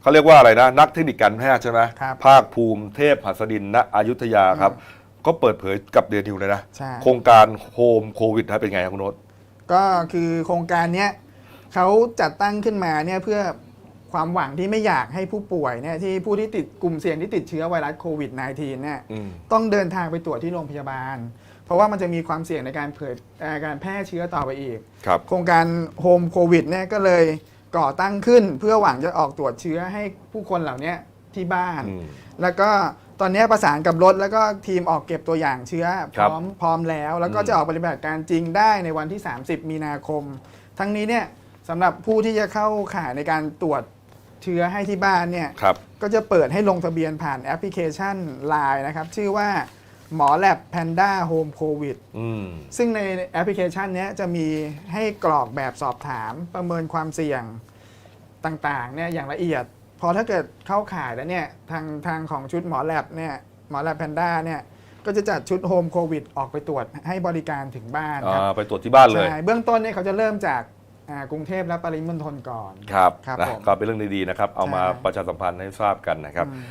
เขาเรียกว่าอะไรนะ นักเทคนิคการแพทย์ใช่ไหมครับภาคภูมิเทพหัสดินณอยุธยาครับ ก็เปิดเผยกับเดนิวเลยนะ ใช่ โครงการโฮมโควิดนะเป็นไงครับคุณโน้ต ก็คือโครงการเนี้ยเขาจัดตั้งขึ้นมาเนี่ยเพื่อความหวังที่ไม่อยากให้ผู้ป่วยเนี่ยที่ผู้ที่ติดกลุ่มเสี่ยงที่ติดเชื้อไวรัสโควิด -19 เนี่ยอืม ต้องเดินทางไปตรวจที่โรงพยาบาล เพราะว่ามันจะมีความเสี่ยงในการเผยเอ่อการแพร่เชื้อต่อไปอีก ครับ โครงการโฮมโควิดเนี่ยก็เลย ก่อตั้งขึ้นเพื่อหวังจะออกตรวจเชื้อให้ผู้คนเหล่านี้ที่บ้าน อืม แล้วก็ตอนนี้ประสานกับรถแล้วก็ทีมออกเก็บตัวอย่างเชื้อ พครับร้อมพร้อมแล้ว แล้วก็อืมจะออกปฏิบัติการจริงได้ในวันที่ 30 มีนาคม ทั้งนี้เนี่ยสำหรับผู้ที่จะเข้าข่ายในการตรวจเชื้อให้ที่บ้านเนี่ย ครับ ก็จะเปิดให้ลงทะเบียนผ่านแอปพลิเคชัน Line นะครับ ชื่อว่า หมอแลบแพนด้าโฮมโควิดอืม ซึ่งในแอปพลิเคชันเนี้ยจะมีให้กรอกแบบสอบถามประเมินความเสี่ยงต่างๆเนี่ยอย่างละเอียด พอถ้าเกิดเข้าข่ายแล้วเนี่ยทางทางของชุดหมอแลบเนี่ยหมอแลบแพนด้าเนี่ยก็จะจัดชุดโฮมโควิดออกไปตรวจให้บริการถึงบ้านครับ อ่าไปตรวจที่บ้านเลย ใช่เบื้องต้นเนี่ยเขาจะเริ่มจากอ่ากรุงเทพและปริมณฑลก่อน ครับครับนะผม ก็เป็นเรื่องดีๆนะครับ เอามาใช่ประชาสัมพันธ์ให้ทราบกันนะครับ อืม